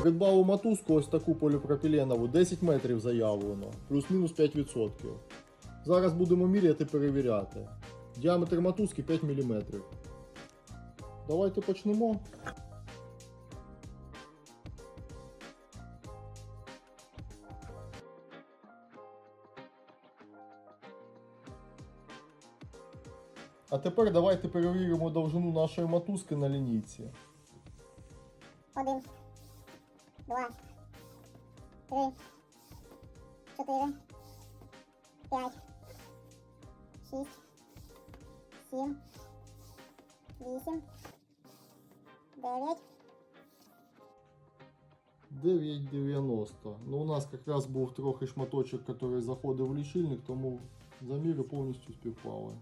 Придбав у мотузку ось таку поліпропіленову, 10 метрів заявлено, плюс-мінус 5%. Зараз будемо міряти перевіряти. Діаметр мотузки 5 мм. Давайте почнемо. А тепер давайте перевіримо довжину нашої мотузки на лінійці. Один, два, три, чотири, п'ять, шість, сім, вісім, дев'ять. 9,90. Ну, у нас якраз був трохи шматочок, який заходив в лічильник, тому заміри повністю співпали.